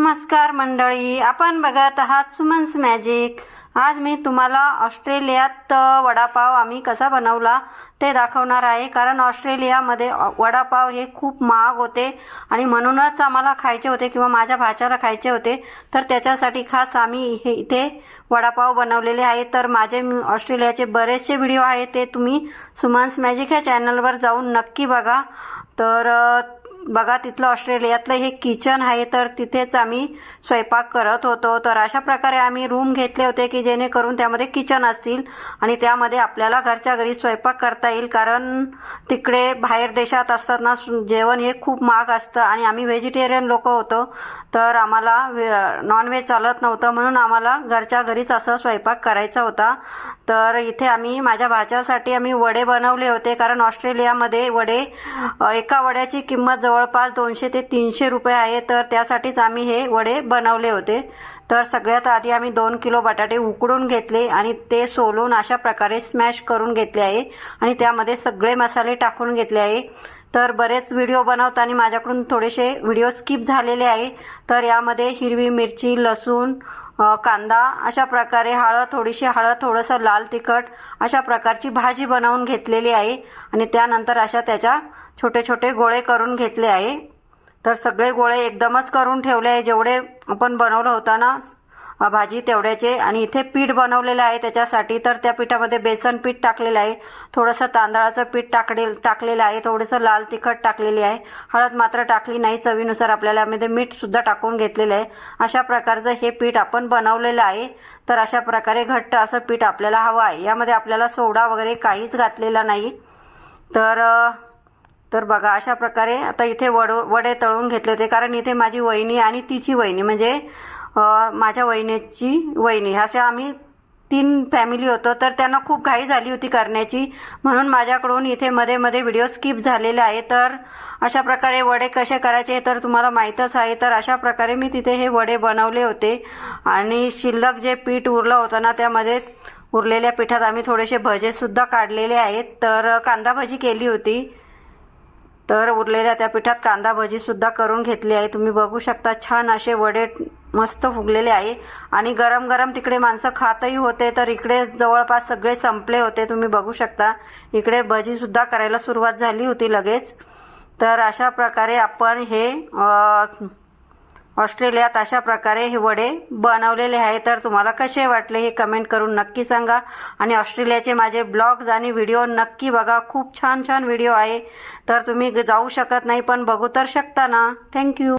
नमस्कार मंडळी आपण बघत आहात सुमन्स मॅजिक. आज मी तुम्हाला ऑस्ट्रेलियात वडापाव आम्ही कसा बनवला ते दाखवणार आहे. कारण ऑस्ट्रेलियामध्ये वडापाव हे खूप महाग होते आणि म्हणूनच आम्हाला खायचे होते किंवा माझ्या भाच्याला खायचे होते. तर त्याच्यासाठी खास आम्ही हे इथे वडापाव बनवलेले आहे तर माझे मी ऑस्ट्रेलियाचे बरेचसे व्हिडिओ आहेत ते तुम्ही सुमन्स मॅजिक ह्या चॅनलवर जाऊन नक्की बघा. तर बघा तिथलं ऑस्ट्रेलियातलं हे किचन आहे तर तिथेच आम्ही स्वयंपाक करत होतो. तर अशा प्रकारे आम्ही रूम घेतले होते की जेणेकरून त्यामध्ये किचन असतील आणि त्यामध्ये आपल्याला घरच्या घरी स्वयंपाक करता येईल कारण तिकडे बाहेर देशात असतात ना जेवण हे खूप महाग असतं आणि आम्ही व्हेजिटेरियन लोक होतो. तर आम्हाला नॉनव्हेज चालत नव्हतं म्हणून आम्हाला घरच्या घरीच असं स्वयंपाक करायचा होता. तर इथे आम्ही माझ्या भाच्यासाठी आम्ही वडे बनवले होते कारण ऑस्ट्रेलियामध्ये वडे एका वड्याची किंमत जवळपास दोनशे ते तीनशे रुपये आहे तर त्यासाठीच आम्ही हे वडे बनवले होते. तर सगळ्यात आधी आम्ही दोन किलो बटाटे उकडून घेतले आणि ते सोलून अशा प्रकारे स्मॅश करून घेतले आहे आणि त्यामध्ये सगळे मसाले टाकून घेतले आहे. तर बरेच व्हिडिओ बनवताना माझ्याकडून थोडेसे व्हिडिओ स्किप झालेले आहे. तर यामध्ये हिरवी मिरची लसूण कांदा अशा प्रकारे हळद थोडीशी हळद थोडंसं लाल तिखट अशा प्रकारची भाजी बनवून घेतलेली आहे. आणि त्यानंतर अशा त्याच्या छोटे छोटे गोळे करून घेतले आहे. तर सगळे गोळे एकदमच करून ठेवले आहे. जेवढे आपण बनवलं होता ना भाजी तेवढ्याचे. आणि इथे पीठ बनवलेलं आहे त्याच्यासाठी. तर त्या पिठामध्ये बेसन पीठ टाकलेलं आहे. थोडंसं तांदळाचं पीठ टाकले टाकलेलं आहे. थोडंसं लाल तिखट टाकलेली आहे. हळद मात्र टाकली नाही. चवीनुसार आपल्याला यामध्ये मीठसुद्धा टाकून घेतलेलं आहे. अशा प्रकारचं हे पीठ आपण बनवलेलं आहे. तर अशा प्रकारे घट्ट असं पीठ आपल्याला हवं आहे. यामध्ये आपल्याला सोडा वगैरे काहीच घातलेला नाही. तर तर बघा अशा प्रकारे आता इथे वड वडे तळून घेतले होते. कारण इथे माझी वहिनी आणि तिची वहिनी म्हणजे माझ्या वहिनीची वहिनी. अशा आम्ही तीन फॅमिली होतो तर त्यांना खूप घाई झाली होती करण्याची. म्हणून माझ्याकडून इथे मध्ये मध्ये व्हिडिओ स्किप झालेले आहे. तर अशा प्रकारे वडे कसे करायचे तर तुम्हाला माहीतच आहे. तर अशा प्रकारे मी तिथे हे वडे बनवले होते. आणि शिल्लक जे पीठ उरलं होतं ना त्यामध्ये उरलेल्या पिठात आम्ही थोडेसे भजे सुद्धा काढलेले आहेत. तर कांदा भजी केली होती. तर उरलेल्या त्या पिठात कांदा भजी सुद्धा करून घेतली आहे. तुम्ही बघू शकता छान असे वडे मस्त फुगलेले आहे. आणि गरम गरम तिकडे माणसं खातही होते तर इकडे जवळपास सगळे संपले होते. तुम्ही बघू शकता इकडे भजी सुद्धा करायला सुरुवात झाली होती लगेच. तर अशा प्रकारे आपण हे ऑस्ट्रेलियात अशा प्रकारे हे वडे बनवलेले आहे. तर तुम्हाला कसे वाटले हे कमेंट करून नक्की सांगा. आणि ऑस्ट्रेलियाचे माझे ब्लॉग्स आणि व्हिडिओ नक्की बघा. खूप छान छान व्हिडिओ आहे. तर तुम्ही जाऊ शकत नाही पण बघू तर शकता ना. थँक्यू